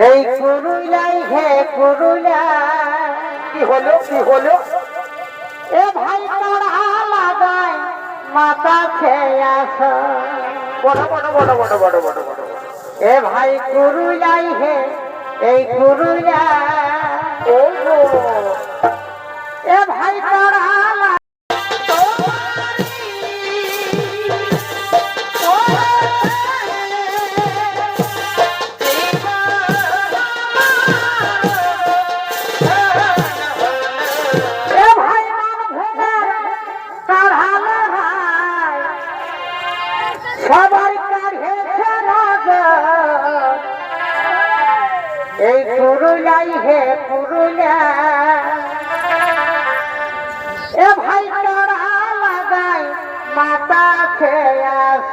এই কুরুলাই হে কুরুলা কি হলো কি হলো? এ ভাই তারা লাগাই মাথা খেয়ে আস। বড় বড় বড় বড় বড় বড় বড় এ ভাই কুরুলাই হে, এই কুরুলা সবাই কাঢ়েছে নজর এই পুরুলাই হে পুরুলা এ ভাই তোরা লাগাই মাতা খেয়ে আস।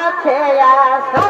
কাছে আসো।